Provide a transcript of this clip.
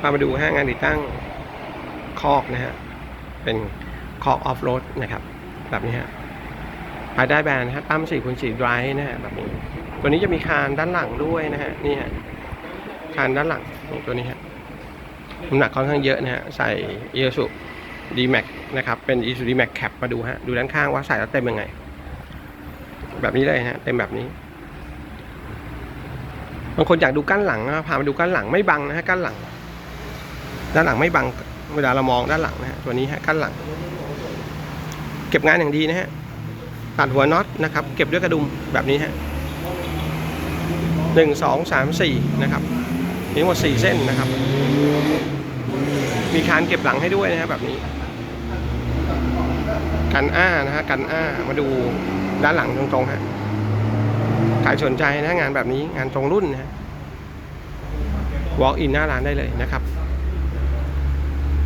พามาดูฮะงานติดตั้งคอกนะฮะ เป็นคอกออฟโรดนะครับ แบบนี้ฮะภายใต้แบรนด์นะฮะตั้ม4คูณ4 drive นะฮะแบบนี้ ตัวนี้จะมีคานด้านหลังด้วยนะฮะนี่ฮะคานด้านหลังตัวนี้ฮะน้ำหนักค่อนข้างเยอะนะฮะใส่เอ s สุ D-Max นะครับ เป็น i s u D-Max Cap มาดูฮะ ดูด้านข้างว่าใส่แล้วเต็มยังไง แบบนี้เลยฮะ เต็มแบบนี้บางคนอยากดูก้านหลังนะพามาดูก้านหลังไม่บังนะฮะก้านหลัง ด้านหลังไม่บังเวลาเรามองด้านหลังนะฮะตัวนี้ฮะก้นหลัง เก็บงานอย่างดีนะฮะตัดหัวน็อตนะครับ เก็บด้วยกระดุมแบบนี้ฮะหนึ่งสองสามสี่นะครับมีทั้งหมดสี่เส้นนะครับ มีคานเก็บหลังให้ด้วยนะฮะแบบนี้ กันอ้านะฮะกันอ้ามาดูด้านหลังตรงๆฮะใครสนใจนะงานแบบนี้งานตรงรุ่นนะฮะ walk in หน้าร้านได้เลยนะครับ